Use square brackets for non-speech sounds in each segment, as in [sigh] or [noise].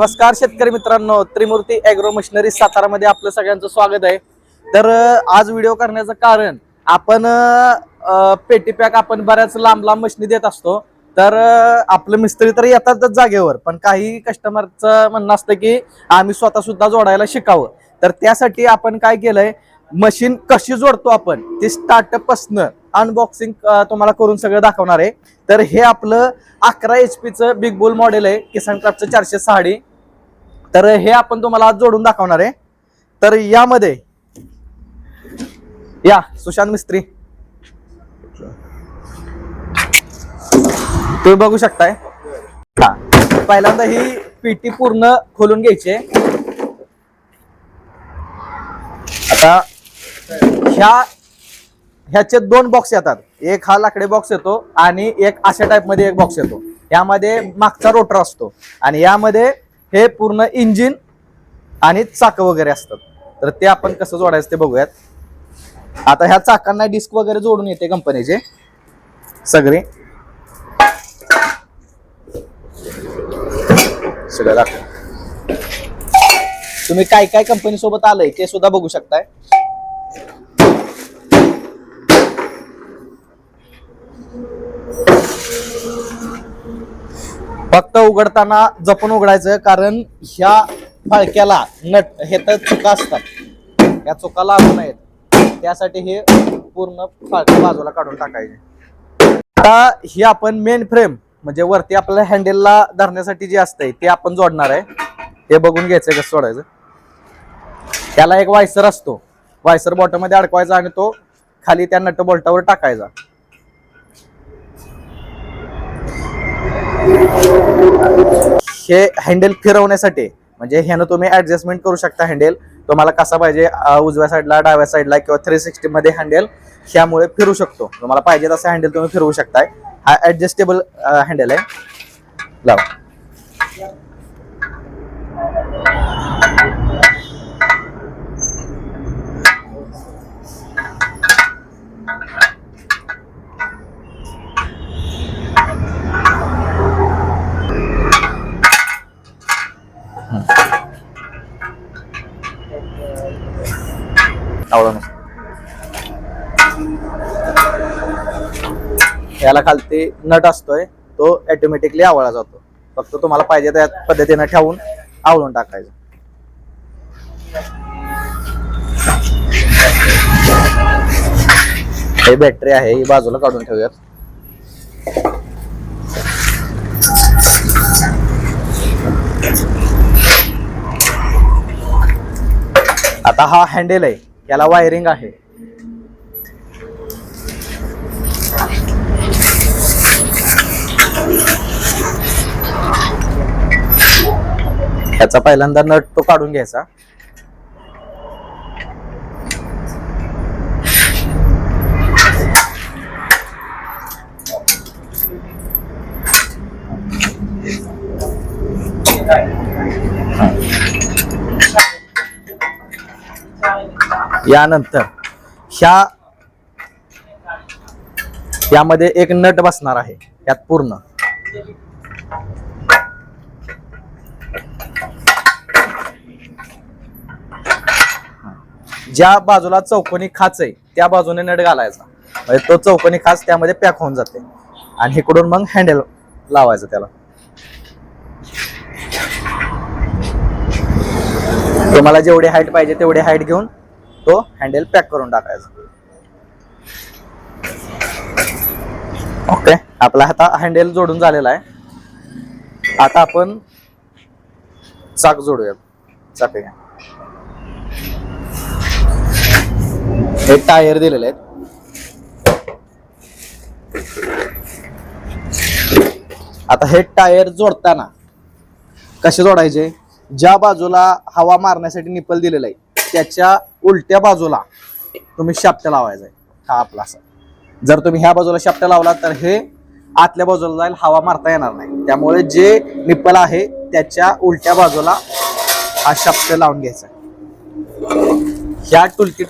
नमस्कार शेतकरी मित्रांनो. त्रिमूर्ती अॅग्रो मशिनरी सातारामध्ये आपलं सगळ्यांचं स्वागत आहे. तर आज व्हिडिओ करण्याचं कारण आपण पेटी पॅक आपण बऱ्याच लांब लांब मशिनी देत असतो. तर आपलं मिस्त्री तर येतातच जागेवर पण काही कस्टमरचं म्हणणं असतं की आम्ही स्वतः सुद्धा जोडायला शिकावं. तर त्यासाठी आपण काय केलंय मशीन कशी जोडतो आपण ते स्टार्टअप पासनं अनबॉक्सिंग तुम्हाला करून सगळं दाखवणार आहे. तर हे आपलं अकरा एच पीचं बिग बुल मॉडेल आहे किसान क्राफ्टचं चारशे साडी. तर हे आपण तुम्हाला आज जोडून दाखवणार आहे. तर यामध्ये या सुशांत मिस्त्री. तुम्ही बघू शकताय. हा पहिल्यांदा ही पीटी पूर्ण खोलून घ्यायची आता ह्या ह्याचे दोन बॉक्स येतात. एक हा लाकडे बॉक्स येतो आणि एक अशा टाइपमध्ये एक बॉक्स येतो. यामध्ये मागचा रोटर असतो. आणि यामध्ये हे पूर्ण इंजिन आणि चाक वगैरे असतात. तर ते आपण कसं जोडायचं ते बघूयात. आता ह्या चाकांना डिस्क वगैरे जोडून येते कंपनीचे. सगळे. सगळं दाखव. तुम्ही काय काय कंपनी सोबत आलंय ते सुद्धा बघू शकताय. फक्त उघडताना जपून उघडायचं कारण ह्या फाळक्याला नट हे तर चुका असतात. या चुका लागू नयेत. त्यासाठी हे पूर्ण फाळक्या बाजूला काढून टाकायचे. आता ही आपण मेन फ्रेम म्हणजे वरती आपल्या हँडलला धरण्यासाठी जे असतंय ते आपण जोडणार आहे. ते बघून घ्यायचंय कसं सोडायचं. त्याला एक वायसर असतो. वायसर बॉटममध्ये अडकवायचा आणि तो खाली त्या नट बोल्टावर टाकायचा. हे हँडल फिरवण्यासाठी म्हणजे ह्यानं तुम्ही ऍडजस्टमेंट करू शकता हँडल तुम्हाला कसा पाहिजे उजव्या साईडला डाव्या साईडला किंवा थ्री सिक्स्टी मध्ये हँडल ह्यामुळे फिरू शकतो. तुम्हाला पाहिजे तसा हँडल तुम्ही फिरवू शकताय. हा ऍडजस्टेबल हँडल आहे. लाव. आवडा याला खालती नट असतोय तो ऑटोमॅटिकली आवळा जातो. फक्त तुम्हाला पाहिजे त्या पद्धतीने ठेवून आवळून टाकायचं. हे बॅटरी आहे ही बाजूला काढून ठेवूयात. आता हा हँडल आहे. याला वायरिंग आहे. याचा पहिल्यांदा नट तो काढून घ्यायचा. यानंतर ह्या यामध्ये एक नट बसणार आहे यात पूर्ण. ज्या बाजूला चौकोनी खाच आहे त्या बाजूने नट घालायचा. म्हणजे तो चौकोनी खाच त्यामध्ये पॅक होऊन जाते. आणि इकडून मग हँडल लावायचं त्याला. तुम्हाला जेवढी हाईट पाहिजे तेवढी हाईट घेऊन तो हँडल पॅक करून टाकायचा. ओके आपला आता हँडल जोडून झालेला आहे. आता आपण चाक जोडूया. चाक घ्या हे टायर दिलेले आहेत. आता हे टायर जोडताना कसे जोडायचे? ज्या बाजूला हवा मारण्यासाठी निपल दिलेला आहे. त्याच्या उलट्या बाजूला तुम्ही शाप्ट लावायचा आहे. हा आपला असा. जर तुम्ही ह्या बाजूला शाप्ट लावला तर हे आतल्या बाजूला जाईल हवा मारता येणार नाही. त्यामुळे जे निप्पल आहे त्याच्या उलट्या बाजूला हा शाप्ट लावून घ्यायचा ह्या टुलकिट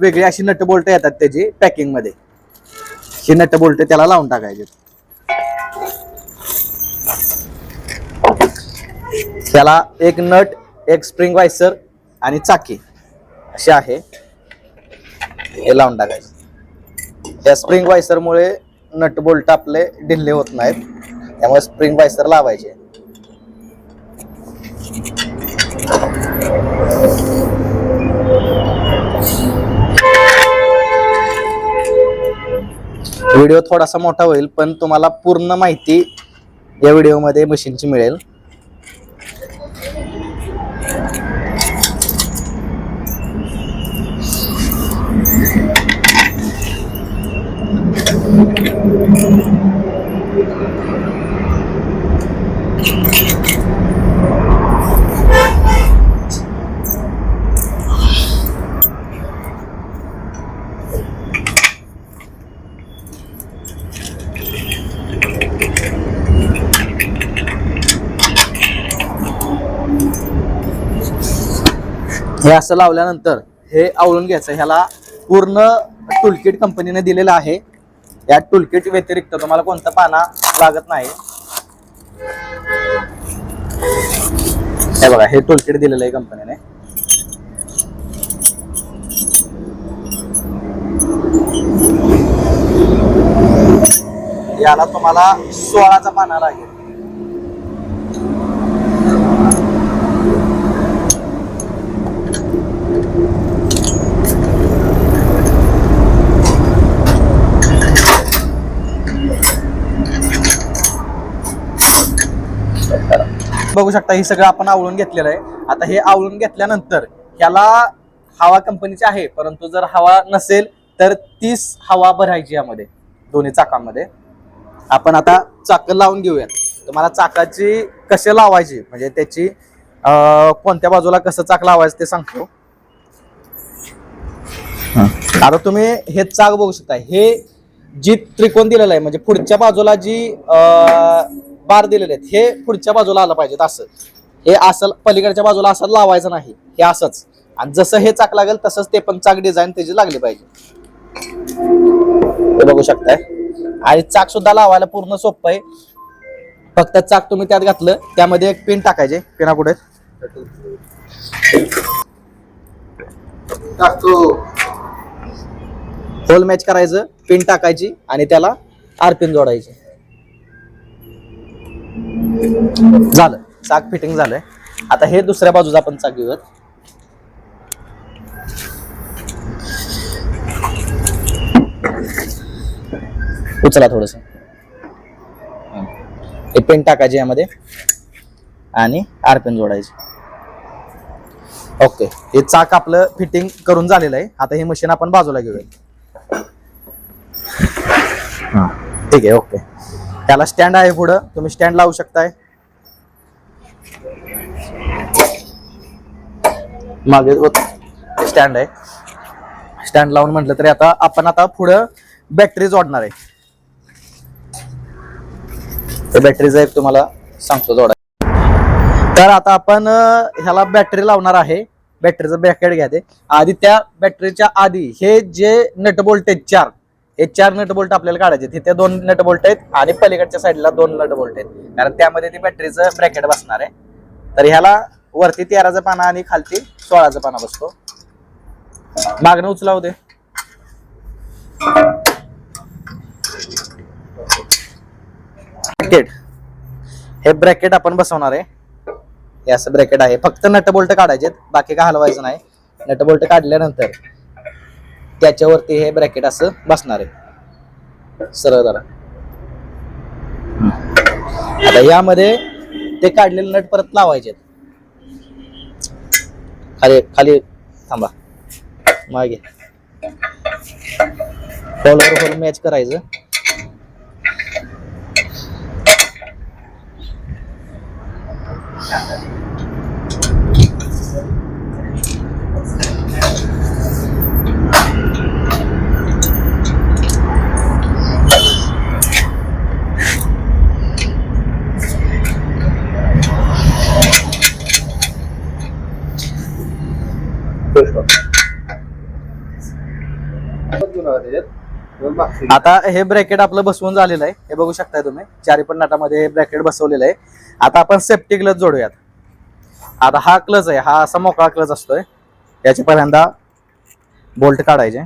वेगळी अशी नट बोल्ट येतात त्याची पॅकिंगमध्ये. ही नट बोल्ट त्याला लावून टाकायचे त्याला एक नट एक स्प्रिंग वायसर आणि चाकी असे आहे. हे लावून टाकायचं. या स्प्रिंग वायसरमुळे नट बोल्ट आपले ढिल्ले होत नाहीत. त्यामुळे स्प्रिंग वायसर लावायचे. व्हिडिओ थोडासा मोठा होईल पण तुम्हाला पूर्ण माहिती या व्हिडिओमध्ये मशीनची मिळेल. हे असं लावल्यानंतर हे आवळून घ्यायचं. ह्याला पूर्ण टुलकिट कंपनीने दिलेलं आहे. या टूलकिट व्यतिरिक्त तुम्हाला कोणता पाना लागत नाही? हे बघा हे टूलकिट दिलेलं आहे कंपनीने. याला तुम्हाला सोळाचा पाना लागेल. बघू शकता हे सगळं आपण आवळून घेतलेलं आहे. आता हे आवळून घेतल्यानंतर ह्याला हवा कंपनीची आहे परंतु जर हवा नसेल तर तीस हवा भरायची यामध्ये दोन्ही चाकांमध्ये. आपण आता चाक लावून घेऊयात. तुम्हाला चाकाची कसे लावायची म्हणजे त्याची कोणत्या बाजूला कसं चाक लावायचं ते सांगतो. आता तुम्ही हे चाक बघू शकता. हे जी त्रिकोण दिलेलं आहे म्हणजे पुढच्या बाजूला जी बार दिलेले आहेत. हे पुढच्या बाजूला आलं पाहिजेत असं. हे असं पलीकडच्या बाजूला असं लावायचं नाही. हे असंच. आणि जसं हे चाक लागेल तसंच ते पण चाक डिझाईन त्याची लागली पाहिजे. बघू शकताय. आणि चाक सुद्धा लावायला पूर्ण सोपं आहे. फक्त चाक तुम्ही त्यात घातलं त्यामध्ये एक पिन टाकायचे. पिना कुठे होल मॅच करायचं पिन टाकायची आणि त्याला आर पिन जोडायची. झालं. चाक फिटिंग झालंय. आता हे दुसऱ्या बाजूचा आपण चाक घेऊयात. उचला थोडस. हे पेन टाकायचे यामध्ये. आणि आर पेन जोडायचे. ओके. हे चाक आपलं फिटिंग करून झालेलं आहे. आता हे मशीन आपण बाजूला घेऊया हा, ठीक आहे. ओके. त्याला स्टँड आहे पुढं. तुम्ही स्टँड लावू शकताय. मागे स्टँड आहे. स्टँड लावून म्हटलं तरी आता आपण आता पुढं बॅटरी जोडणार आहे. तर बॅटरीचा एक तुम्हाला सांगतो जोडा. तर आता आपण ह्याला बॅटरी लावणार आहे. बॅटरीचं ब्रॅकेट घ्या ते. आधी त्या बॅटरीच्या आधी हे जे नट बोल्टेज आहेत चार हे चार नट बोल्ट आपल्याला काढायचे तिथे दोन नट बोल्ट आहेत आणि पलीकडच्या साईडला दोन नट बोल्ट आहेत. कारण त्यामध्ये ते बॅटरीचं ब्रॅकेट बसणार आहे. तर ह्याला वरती तेराचा पाना आणि खालती सोळाचा पाना बसतो. मागणं उचला होते ब्रॅकेट हे ब्रॅकेट आपण बसवणार आहे. हे असं ब्रॅकेट आहे. फक्त नट बोल्ट काढायचे बाकी काय हलवायचं नाही. नट बोल्ट काढल्यानंतर त्याच्यावरती हे ब्रॅकेट असं बसणार आहे. सरळ जरा. आता यामध्ये ते काढलेले नट परत लावायचे खाली खाली थांबा. मागे. फॉलोवर फॉलो मॅच करायचं. आता हे ब्रॅकेट आपलं बसवून झालेलं आहे. हे बघू शकताय तुम्ही. चारी पण नाटामध्ये हे ब्रॅकेट बसवलेलं आहे. आता आपण सेफ्टी क्लच जोडूयात. आता हा क्लच आहे. हा असा मोकळा क्लच असतोय. याचे पहिल्यांदा बोल्ट काढायचे.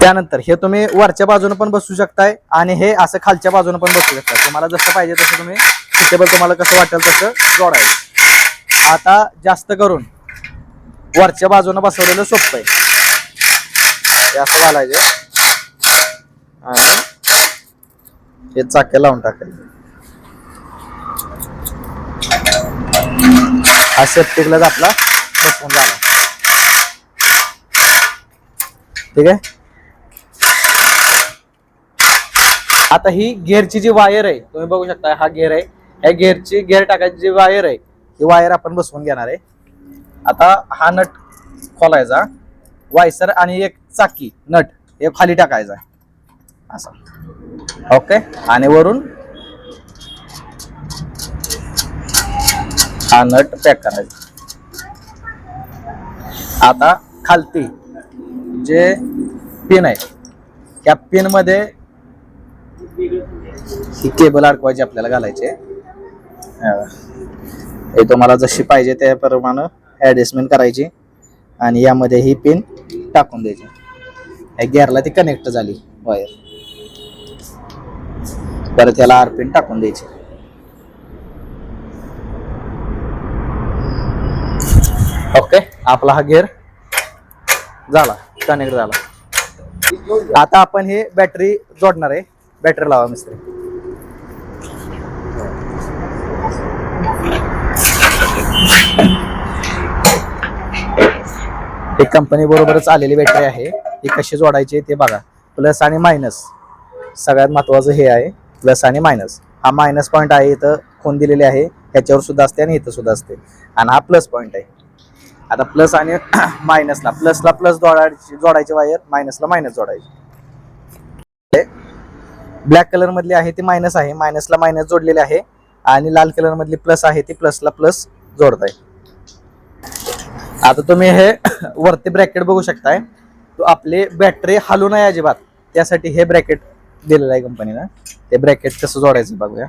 त्यानंतर हे तुम्ही वरच्या बाजूने पण बसू शकताय आणि हे असं खालच्या बाजूने पण बसू शकताय. तुम्हाला जसं पाहिजे तसं तुम्ही टेबल तुम्हाला कसं वाटेल तसं जोडायचं. आता जास्त करून वरच्या बाजूने बसवलेलं सोपं आहे. हे असं घालायचं. आणि हे चाक्या लावून टाकायचं. हा सेफ्टी आपला बसवून झाला. ठीक आहे? आता ही गेअरची जी वायर आहे तुम्ही बघू शकता हा गेअर आहे. या गेअरची गेअर टाकायची जी वायर आहे ही वायर आपण बसवून घेणार आहे. आता हा नट खोलायचा. वायसर आणि एक चाकी नट हे खाली टाकायचा. असं. ओके आणि वरून हा नट पॅक करायचा. आता खालती जे पिन आहे त्या पिनमध्ये ही केबल अडकवायची आपल्याला घालायचे हे तुम्हाला जशी पाहिजे त्याप्रमाणे ॲडजस्टमेंट करायची. आणि यामध्ये ही पिन टाकून द्यायची. या गिअरला ती कनेक्ट झाली वायर परत याला आर पिन टाकून द्यायची. ओके आपला हा गिअर झाला कनेक्ट झाला. आता आपण हे बॅटरी जोडणार आहे. बॅटरी लावा मिस्त्री. एक कंपनी बरोबरच आलेली बॅटरी आहे. ही कशी जोडायची ते बघा. प्लस आणि मायनस सगळ्यात महत्वाचं हे आहे. प्लस आणि मायनस हा मायनस पॉईंट आहे इथं खून दिलेली आहे? ह्याच्यावर सुद्धा असते आणि इथं सुद्धा असते. आणि हा प्लस पॉईंट आहे. आता प्लस आणि मायनसला प्लसला प्लस जोडायची जोडायची वायर मायनसला मायनस जोडायची. ब्लॅक कलर मधली आहे ती मायनस आहे. मायनसला मायनस जोडलेली आहे. आणि लाल कलर मधली प्लस आहे ती प्लसला प्लस जोडत आहे आता तुम्ही हे वरती ब्रॅकेट बघू शकताय. आपली बॅटरी हलू नाही अजिबात. त्यासाठी हे ब्रॅकेट दिलेलं आहे कंपनीनं ते ब्रॅकेट कसं जोडायचं बघूया.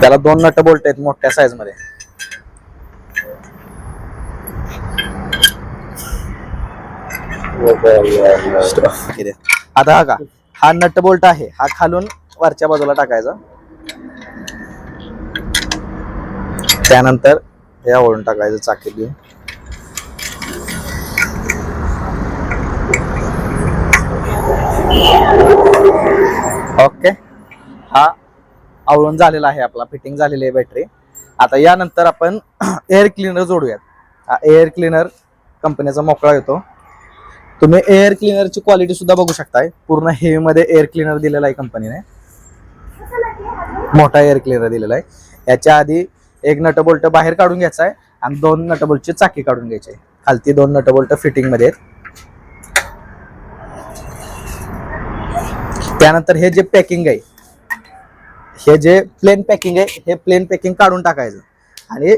त्याला दोन नट बोल्ट आहेत मोठ्या साईजमध्ये. आता हा का? हा नट बोल्ट आहे. हा खालून वरच्या बाजूला टाकायचा. त्यानंतर हे वळून टाकायचं चाकी घेऊन. ओके. हा आवळून झालेला आहे आपला. फिटिंग झालेली आहे बॅटरी आता यानंतर आपण [clears throat] एअर क्लिनर जोडूयात. हा एअर क्लिनर कंपनीचा मोकळा येतो. तुम्ही एअर क्लिनरची क्वालिटी सुद्धा बघू शकताय. पूर्ण हेवीमध्ये एअर क्लिनर दिलेला आहे कंपनीने मोठा एअर क्लिनर दिलेला आहे. याच्या आधी एक नट बोल्ट बाहेर काढून घ्यायचा आहे आणि दोन नट बोल्टची चाकी काढून घ्यायची. आहे खालती दोन नट बोल्ट फिटिंगमध्ये आहेत. त्यानंतर हे जे पॅकिंग आहे हे जे प्लेन पॅकिंग आहे हे प्लेन पॅकिंग काढून टाकायचं. आणि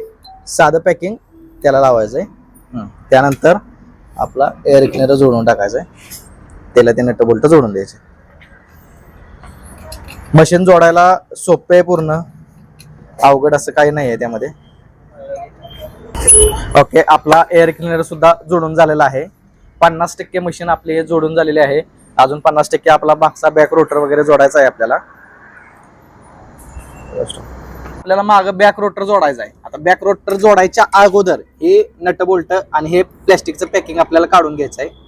साधं पॅकिंग त्याला लावायचं आहे त्यानंतर आपला एअर क्लिनर जोडून टाकायचं आहे त्याला ते नट बोल्ट जोडून द्यायचे. मशीन जोडायला सोपं आहे पूर्ण. अवघड असं काही नाही आहे त्यामध्ये. ओके आपला एअर क्लिनर सुद्धा जोडून झालेला आहे. पन्नास टक्के मशीन आपली हे जोडून झालेली आहे. अजून पन्नास टक्के आपला मागचा बॅक रोटर वगैरे जोडायचा आहे आपल्याला. आपल्याला माग बॅक रोटर जोडायचा आहे. आता बॅक रोटर जोडायच्या अगोदर हे नट बोल्ट आणि हे प्लॅस्टिकचं पॅकिंग आपल्याला काढून घ्यायचं आहे.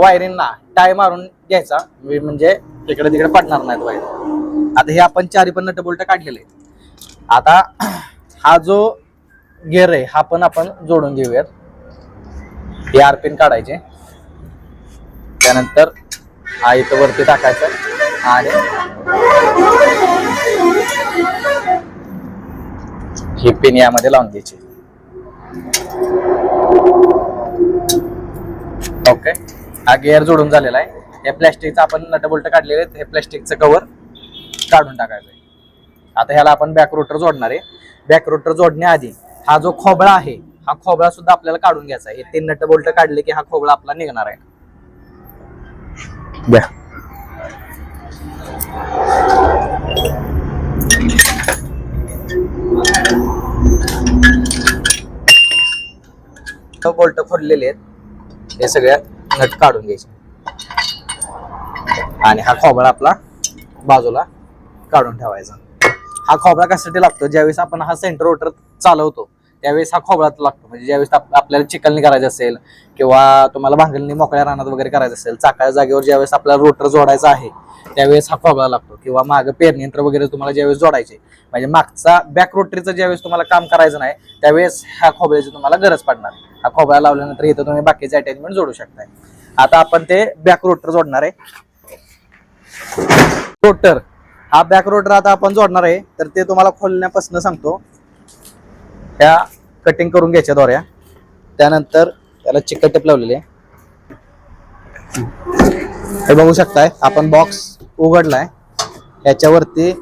वायरिंगला टाय मारून घ्यायचा. म्हणजे- तिकडे तिकडे पडणार नाहीत वायर. आता हे आपण चारी पण नट बोल्ट काढलेले आता हा जो गेअर आहे हा पण आपण जोडून घेऊयात. हे आरपिन काढायचे. त्यानंतर हा इथं वरती टाकायचं आणि ही पिन यामध्ये लावून घ्यायची ओके. हा गेअर जोडून झालेला आहे. या प्लॅस्टिकचं आपण नटबोल्ट काढलेले आहेत. हे प्लॅस्टिकचं कवर काढून टाकायचं आहे. आता ह्याला आपण बॅक रोटर जोडणार आहे. बॅक रोटर जोडण्याआधी हा जो खोबळा आहे हा खोबळा सुद्धा आपल्याला काढून घ्यायचा आहे. हे तीन नट बोल्ट काढले की हा खोबळा आपला निघणार आहे. द्या. बोल्ट फोडलेले आहेत. हे सगळ्या नट काढून घ्यायचे. आणि हा खोबळा आपला बाजूला काढून ठेवायचा. हा खोबळा कशासाठी लागतो? ज्यावेळेस आपण हा सेंटर रोटर चालवतो त्यावेळेस हा खोबळा लागतो. म्हणजे ज्यावेळेस आपल्याला चिकलणी करायची असेल किंवा तुम्हाला भांगलणी मोकळ्या रानात वगैरे करायचं असेल चाकाच्या जागेवर ज्यावेळेस आपल्याला रोटर जोडायचा आहे त्यावेळेस हा खोबळा लागतो. किंवा माग पेरणी यंत्र वगैरे तुम्हाला ज्यावेळेस जोडायचे म्हणजे मागचा बॅक रोटरीचं ज्यावेळेस तुम्हाला काम करायचं नाही त्यावेळेस ह्या खोबळ्याची तुम्हाला गरज पडणार हा खोबळा लावल्यानंतर इथं तुम्ही बाकीचे अटॅचमेंट जोडू शकताय. आता आपण ते बॅक रोटर जोडणार आहे. रोटर हा बॅक रोटर आता आपण जोडणार आहे. तर ते तुम्हाला खोलण्यापासून सांगतो. ह्या कटिंग करून घ्यायच्या दोऱ्या. त्यानंतर त्याला चिकट टेप लावलेली आहे. हे बघू शकताय आपण बॉक्स उघडलाय. ह्याच्यावरती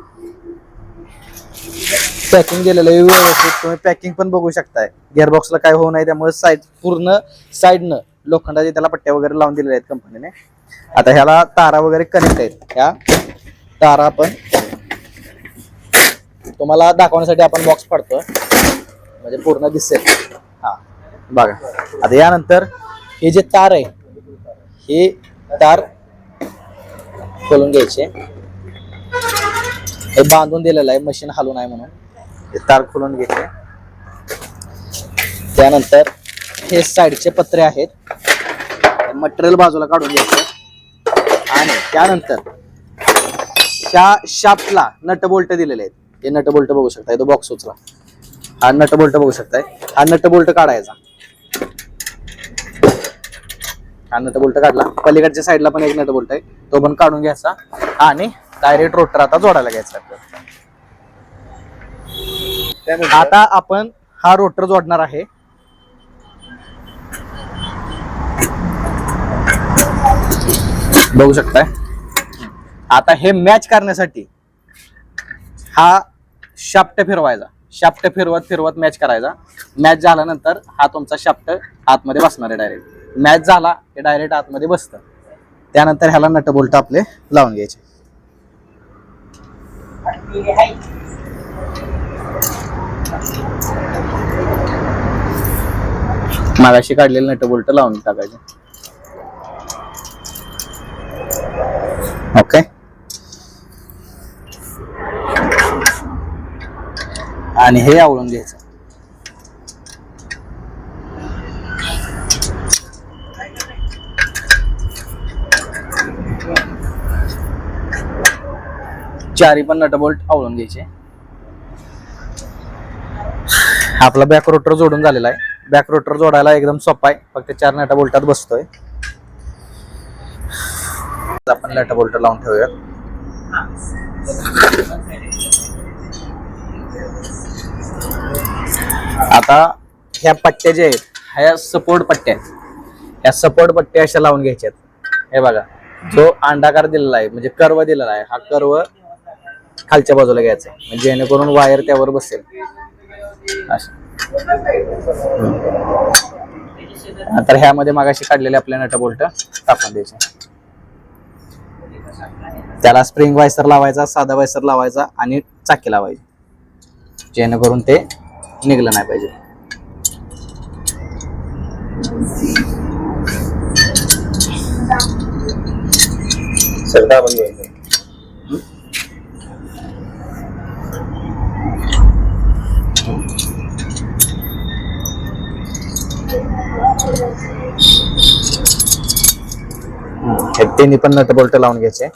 पॅकिंग दिलेलं आहे व्यवस्थित. तुम्ही पॅकिंग पण बघू शकताय. गिअरबॉक्सला काय होऊ नये त्यामुळे साईड पूर्ण साईडनं लोखंडाचे त्याला पट्ट्या वगैरे लावून दिलेल्या आहेत कंपनीने आता ह्याला तारा वगैरे कनेक्ट आहेत. ह्या तारा आपण तुम्हाला दाखवण्यासाठी आपण बॉक्स फाडतोय म्हणजे पूर्ण दिसेल. हा. बघा. आता यानंतर हे जे तार आहे हे तार खोलून घ्यायचे. हे बांधून दिलेलं आहे मशीन हलून आहे म्हणून. हे तार खोलून घ्यायचे त्यानंतर हे साईडचे पत्रे आहेत. मटेरियल बाजूला काढून घ्यायचं. आणि त्यानंतर त्या शाफ्टला नट बोल्ट दिलेले आहेत. हे नट बोल्ट बघू शकताय तो बॉक्स उचला. हा नट बोल्ट बघू शकताय. हा नट बोल्ट काढायचा हा नट बोल्ट काढला. पलीकडच्या साईडला पण एक नट बोल्ट आहे. तो पण काढून घ्यायचा आणि डायरेक्ट रोटर आता जोडायला घ्यायचा आपल्याला. आता आपण हा रोटर जोडणार आहे. बघू शकताय. आता हे मॅच करण्यासाठी हा शाफ्ट फिरवायचा. शाफ्ट फिरवत फिरवत मॅच करायचा. मॅच झाल्यानंतर हा तुमचा शाफ्ट आतमध्ये बसणार आहे डायरेक्ट मॅच झाला हे डायरेक्ट आतमध्ये बसतं. त्यानंतर ह्याला नट बोल्ट आपले लावून घ्यायचे. मागाशी काढलेले नट बोल्ट लावून टाकायचे. ओके आणि हे आवळून घ्यायचं. चारी पण नटबोल्ट आवळून घ्यायचे. आपला बॅक रोटर जोडून झालेला आहे. बॅक रोटर जोडायला एकदम सोपा आहे. फक्त चार नटा बोल्टात बसतोय. आपण नट बोल्ट लावून ठेवूयात. आता ह्या पट्ट्या ज्या आहेत ह्या सपोर्ट पट्ट्या आहेत. ह्या सपोर्ट पट्ट्या अशा लावून घ्यायच्यात. हे बघा जो अंडाकार दिलेला आहे म्हणजे कर्व दिलेला आहे हा कर्व खालच्या बाजूला घ्यायचा आहे. म्हणजे जेणेकरून वायर त्यावर बसेल. तर ह्यामध्ये मागाशी काढलेले आपले नट बोल्ट टाकून द्यायचे. त्याला स्प्रिंग वायसर लावायचा साधा वायसर लावायचा आणि चाकी लावायची. जेणेकरून ते निघलं नाही पाहिजे. सरदा पण नट बोल्ट लावून घ्यायचे.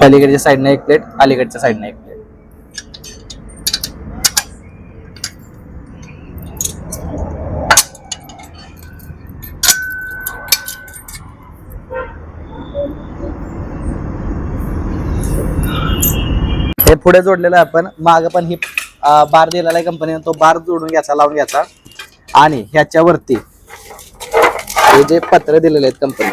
पलीकडच्या साईडने एक प्लेट अलीकडच्या साईडने एक प्लेट पुढे जोडलेलं आहे आपण. माग पण ही बार दिलेला आहे कंपनीने तो बार जोडून घ्यायचा लावून घ्यायचा. आणि ह्याच्यावरती हे जे पत्र दिलेले आहेत कंपनी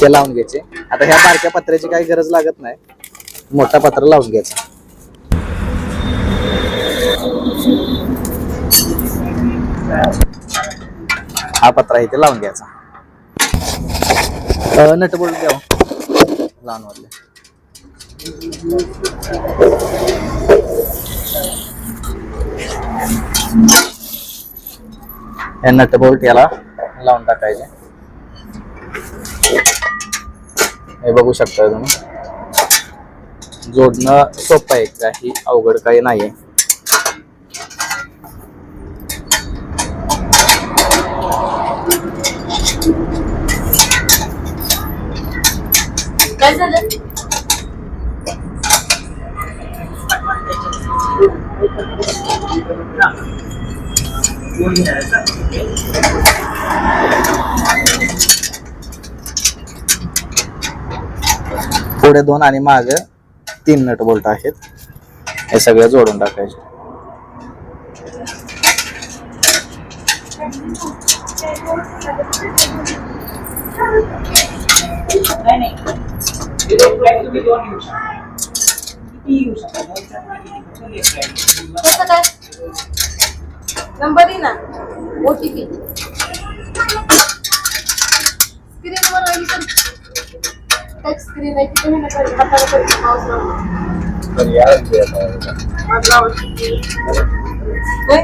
ते लावून घ्यायचे. आता ह्या बारक्या पत्र्याची काही गरज लागत नाही. मोठा पत्र लावून घ्यायचा. हा पत्रा इथे लावून घ्यायचा. नट बोलून द्या लहान वाटले हे नट बोल्ट याला लावून टाकायचे. हे बघू शकता तुम्ही. जोडणं सोपं आहे काही अवघड काही नाहीये. काय झालं? पुढे दोन आणि माग तीन नट बोल्ट आहेत. हे सगळे जोडून टाकायचे. कसं नंबर आहे ना. ओटीपी स्क्रीनवर आली तर. टच स्क्रीन आहे तिथे म्हणा पाहिजे हाताला लावून तर लावून. होय?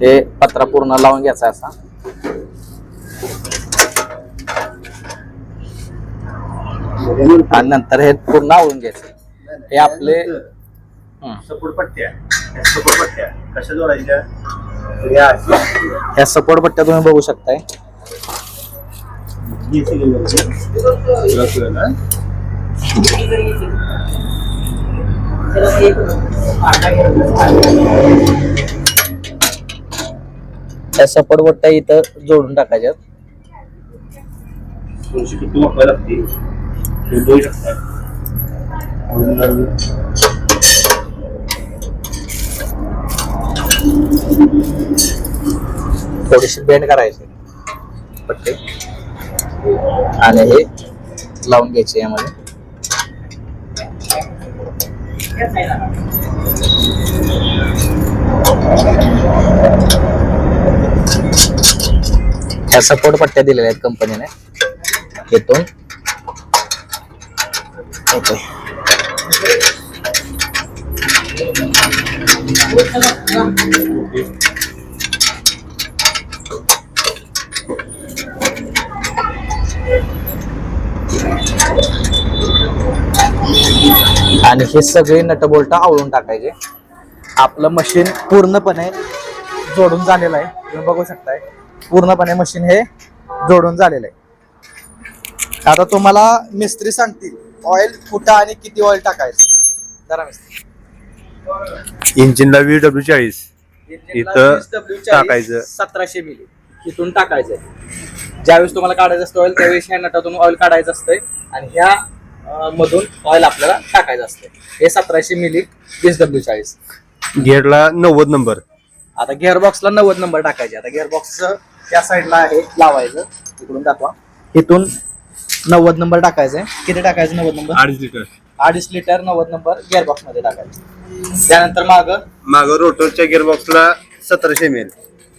हे पत्रा पूर्ण लावून घ्यायचा असा. आणि नंतर हे पूर्ण आवळून घ्यायचं. हे आपले. सपोर्ट पट्ट्या. या सपोर्ट पट्ट्या. कशा जोडायच्या. ह्या सपोर्ट पट्ट्या तुम्ही बघू शकताय? त्या सपोर्ट पट्ट्या इथं जोडून टाकायच्यात. थोडीशी किती वापरायला लागते शकता थोडीशी बेंड करायचे. पट्टे. आणि हे लावून घ्यायचे यामध्ये. ह्या सपोर्ट पट्ट्या दिलेल्या आहेत कंपनीने येथून ओके आणि हे सगळे नटबोल्ट आवळून टाकायचे. आपलं मशीन पूर्णपणे जोडून झालेलं आहे. तुम्ही बघू शकताय. पूर्णपणे मशीन हे जोडून झालेलं आहे. आता तुम्हाला मिस्त्री सांगतील. ऑइल कुठं आणि किती ऑइल टाकायचं? जरा इंजिनला व्ही डब्ल्यू चाळीस. इथं टाकायचं. सतराशे मिली. इथून टाकायचं ज्यावेळेस तुम्हाला काढायचं असतं ऑइल त्यावेळेस ह्या नटातून ऑइल काढायचं असतंय आणि ह्या मधून ऑइल आपल्याला टाकायचं असतं हे सतराशे मिली वीस डब्ल्यू चाळीस. गिअरला नव्वद नंबर. आता गिअरबॉक्सला नव्वद नंबर टाकायचे. आता गिअरबॉक्स त्या साईडला आहे लावायचं. इकडून दाखवा. इथून नव्वद नंबर टाकायचं किती टाकायचं नव्वद नंबर? अडीच लिटर. अडीच लिटर नव्वद नंबर गिअरबॉक्समध्ये टाकायचं. त्यानंतर माग? माग रोटरच्या गिअरबॉक्सला सतराशे एम एल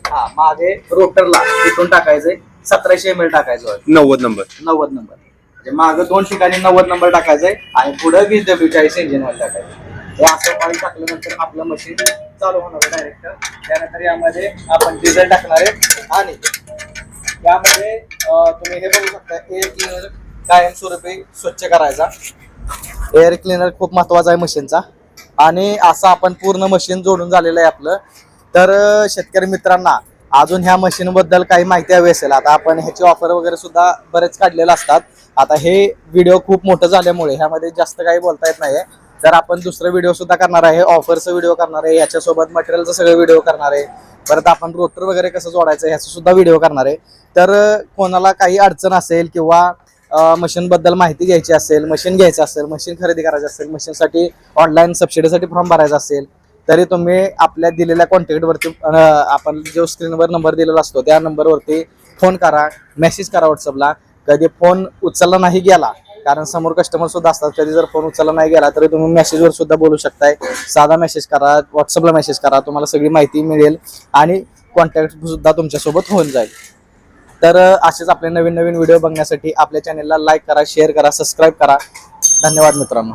हा मागे रोटरला इथून टाकायचंय सतराशे एम एल टाकायचं. नव्वद नंबर. नव्वद नंबर. म्हणजे माग दोन ठिकाणी नव्वद नंबर टाकायचंय आणि पुढे वीस डब्ल्यू चाळीस इंजिन ऑइल टाकायचं. हे असं ऑइल टाकल्यानंतर आपलं मशीन चालू होणार डायरेक्ट त्यानंतर यामध्ये आपण डिझेल टाकणार आहे आणि यामध्ये तुम्ही हे बघू शकता एअर क्लिनर कायमस्वरूपी स्वच्छ करायचा. एअर क्लिनर खूप महत्त्वाचा आहे मशीनचा. आणि असं आपण पूर्ण मशीन जोडून झालेलं आहे आपलं. तर शेतकरी मित्रांना अजून ह्या मशीनबद्दल काही माहिती हवी असेल. आता आपण ह्याची ऑफर वगैरे सुद्धा बरेच काढलेले असतात. आता हे व्हिडिओ खूप मोठं झाल्यामुळे ह्यामध्ये जास्त काही बोलता येत नाहीये. तर आपण दुसरं व्हिडिओ सुद्धा करणार आहे. ऑफरचं व्हिडिओ करणार आहे. याच्यासोबत मटेरियलचं सगळं व्हिडिओ करणार आहे. परत आपण रोटर वगैरे कसं जोडायचं ह्याचा सुद्धा व्हिडिओ करणार आहे. तर कोणाला काही अडचण असेल किंवा मशीनबद्दल माहिती घ्यायची असेल मशीन घ्यायचं असेल मशीन खरेदी करायची असेल मशीनसाठी ऑनलाईन सबसिडीसाठी फॉर्म भरायचा असेल तरी तुम्ही आपल्या दिलेल्या कॉन्टॅक्टवरती आपण जो स्क्रीनवर नंबर दिलेला असतो त्या नंबरवरती फोन करा मेसेज करा व्हॉट्सअपला कधी फोन उचलला नाही गेला कारण समोर कस्टमर सुद्धा असतात. कधी जर फोन उचलला नाही गेला तरी तुम्ही मेसेजवर सुद्धा बोलू शकताय. साधा मेसेज करा व्हॉट्सअपला मेसेज करा तुम्हाला सगळी माहिती मिळेल आणि कॉन्टॅक्ट सुद्धा तुमच्यासोबत होऊन जाईल. तर असेच आपले नवीन नवीन व्हिडिओ बघण्यासाठी आपल्या चॅनेलला लाईक करा शेअर करा सबस्क्राईब करा. धन्यवाद मित्रांनो.